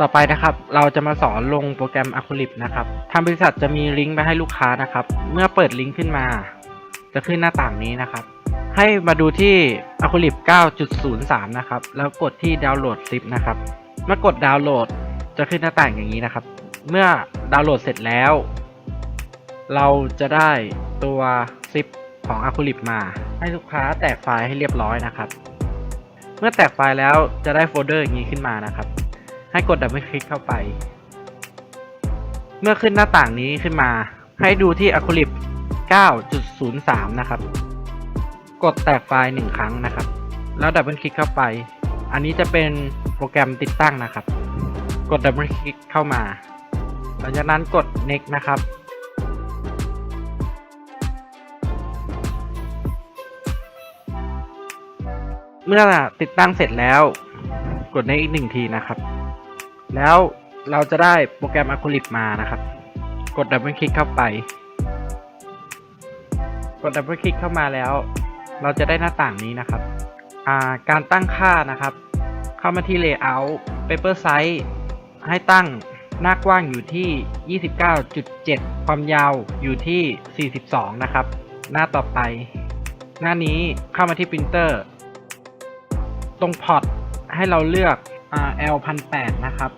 ต่อไปนะครับ เราจะมาสอนลงโปรแกรม Acrylic นะครับ ทางบริษัทจะมีลิงก์ไปให้ลูกค้านะครับ เมื่อเปิดลิงก์ขึ้นมา จะขึ้นหน้าต่างนี้นะครับ ให้มาดูที่ Acrylic 9.03 นะครับ แล้วกดที่ดาวน์โหลดซิปนะครับ เมื่อกดดาวน์โหลดจะขึ้นหน้าต่างอย่างนี้นะครับ เมื่อดาวน์โหลดเสร็จแล้ว เราจะได้ตัวซิปของ Acrylic มา ให้ลูกค้าแตกไฟล์ให้เรียบร้อยนะครับ เมื่อแตกไฟล์แล้วจะได้โฟลเดอร์อย่างนี้ขึ้นมานะครับ ให้กดดับเบิลคลิกเข้าไป เมื่อขึ้นหน้าต่างนี้ขึ้นมา ให้ดูที่ Acrylic 9.03 นะครับ กดแตกไฟล์หนึ่งครั้งนะครับ แล้วดับเบิลคลิกเข้าไป อันนี้จะเป็นโปรแกรมติดตั้งนะครับ กดดับเบิลคลิกเข้ามา หลังจากนั้นกด next นะครับเมื่อติดตั้งเสร็จแล้ว กด next อีกหนึ่งทีนะครับ แล้วเราจะได้โปรแกรม Acrylic มานะครับ กดดับเบิลคลิกเข้าไป กดดับเบิลคลิกเข้ามาแล้ว เราจะได้หน้าต่างนี้นะครับาการตั้งค่านะครับ เข้ามาที่ Layout Paper Size ให้ตั้งหน้ากว้างอยู่ที่ 29.7 ความยาวอยู่ที่ 42 นะครับ หน้าต่อไป หน้านี้เข้ามาที่ Printer ตรงพอร์ต ให้เราเลือกอ L 1008นะครับ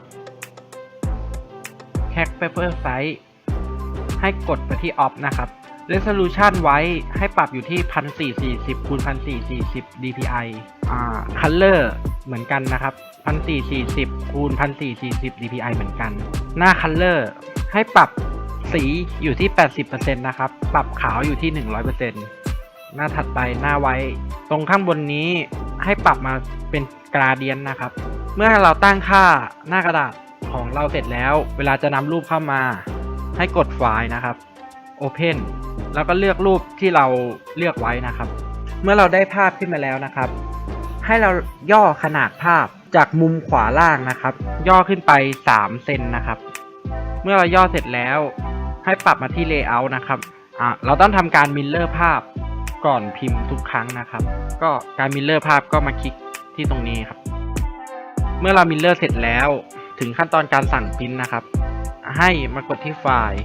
Hack Paper Size ให้กดไปที่ Off นะครับ Resolution ไว้ให้ปรับอยู่ที่ 1440คูณ1440 dpi อ่า Color เหมือนกันนะครับ 1440คูณ1440 dpi เหมือนกัน หน้า Color ให้ปรับสีอยู่ที่ 80%นะครับ ปรับขาวอยู่ที่ 100%หน้าถัดไปหน้าไว้ ตรงข้างบนนี้ ให้ปรับมาเป็นกราเดียนนะครับ เมื่อเราตั้งค่าหน้ากระดาษของเราเสร็จแล้ว เวลาจะนำรูปเข้ามา ให้กดไฟล์นะครับ Open แล้วก็เลือกรูปที่เราเลือกไว้นะครับ เมื่อเราได้ภาพขึ้นมาแล้วนะครับ ให้เราย่อขนาดภาพจากมุมขวาล่างนะครับ ย่อขึ้นไป 3 เซนนะครับ เมื่อเราย่อเสร็จแล้ว ให้ปรับมาที่ Layout นะครับ อะ เราต้องทำการมิลเลอร์ภาพ ก่อนพิมพ์ทุกครั้งนะครับ ก็การมิลเลอร์ภาพก็มาคลิกที่ตรงนี้ครับ เมื่อเรามิลเลอร์เสร็จแล้วถึงขั้นตอนการสั่งพิมพ์นะครับ ให้มากดที่ไฟล์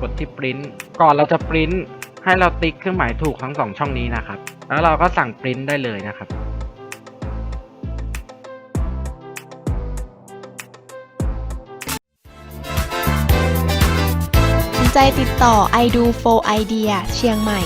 กดที่ print ก่อนเราจะ print ให้เราติ๊กเครื่องหมายถูกทั้งสองช่องนี้นะครับ แล้วเราก็สั่ง print ได้เลยนะครับสนใจติดต่อ i do for idea เชียงใหม่